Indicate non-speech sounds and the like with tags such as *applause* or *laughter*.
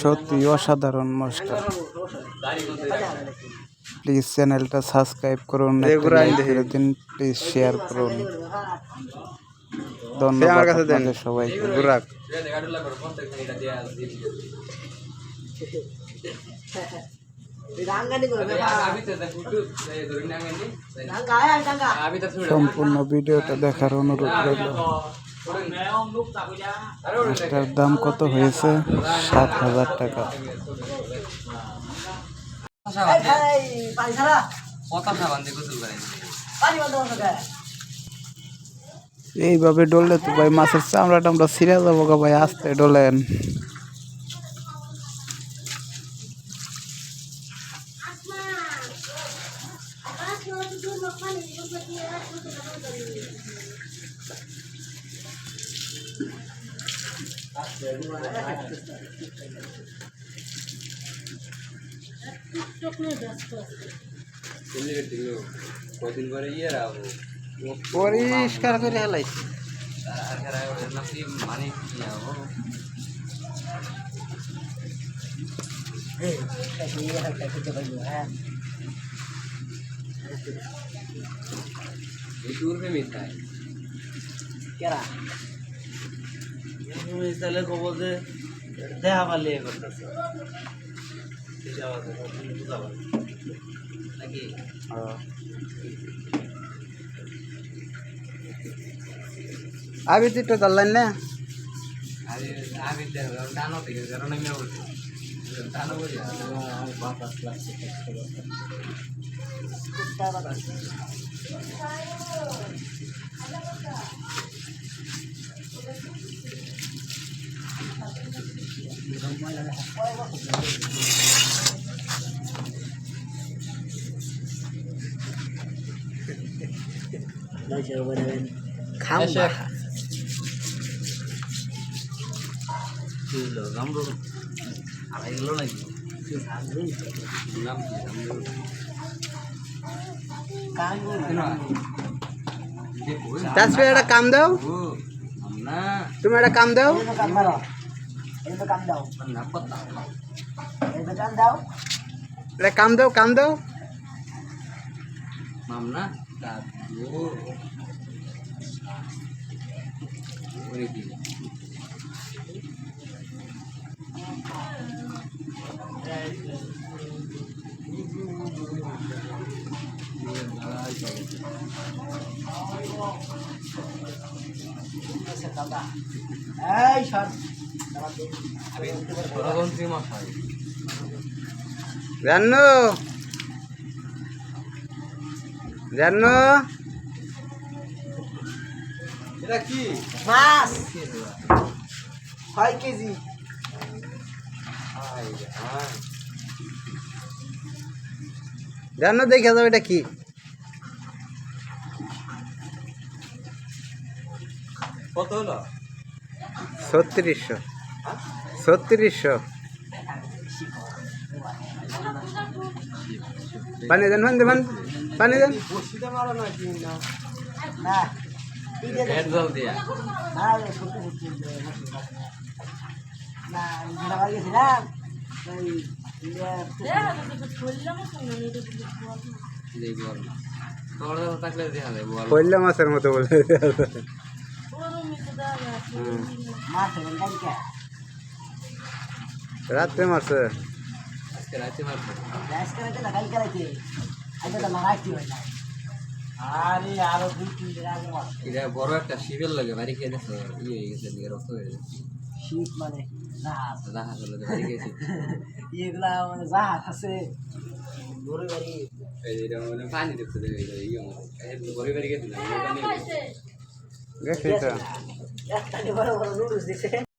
সত্যি অসাধারণ master please চ্যানেলটা সাবস্ক্রাইব করুন দিন প্লিজ শেয়ার করুন। ধন্যবাদ আপনাদের সবাইকে। সম্পূর্ণ ভিডিওটা দেখার অনুরোধ রইল। মাছটার দাম কত হয়েছে? সাত হাজার টাকা। এইভাবে ডললে তো ভাই মাছের চামড়া টামড়া ছিঁড়ে যাব গা ভাই, আস্তে ডলেন। কদিন পরে ইয়ে রাখব পরিষ্কার করে হেলাইছি। মানে কি হব দূরবে মিঠাই তাহলে কব যে দেখা পালি এ করতেছে। নাকি? আবি তুই তো ধরলেন না। আরে আমি টানো থেকে কারণ আমি বলছি টানো বলি খাম গামরো আড়াই গেল নাকি নাম কি তাসবে একটা কাম দাও না তুমি একটা কাম দাও না পতা একটা কাম দাও কাম দাও মামনা দাদু ওরে কি ষড়যন্ত্রী মশাই জানো জানো এটা কি? মাছ। ছয় কেজি। জানো দেখে যাও এটা কি? কত হলো? ছত্রিশশো। ছত্রিশশো। পানি দেন পানি দেন পানি দেন। বসিতে পারো না কি না হেড জল দিয়া দেই বল। তোর রাত্রে মারছে। আজকে মারবো আরে আরও দুই তিন দিন আগে মাছ এটা বড় একটা শিবের লাগে বাড়ি খেয়ে দেখো ইয়ে হয়ে গেছে দিকে রক্ত হয়ে গেছে। শীত মানে জাহাজ। জাহাজ হলো বাড়ি গেছে *laughs* এগুলা মানে জাহাজ আছে। গরু বাড়ি। এটা মানে পানি দেখতে দেবে ইয়ে বাড়ি গেছে না গেছি একটা বড় বড় নুডলস দিছে।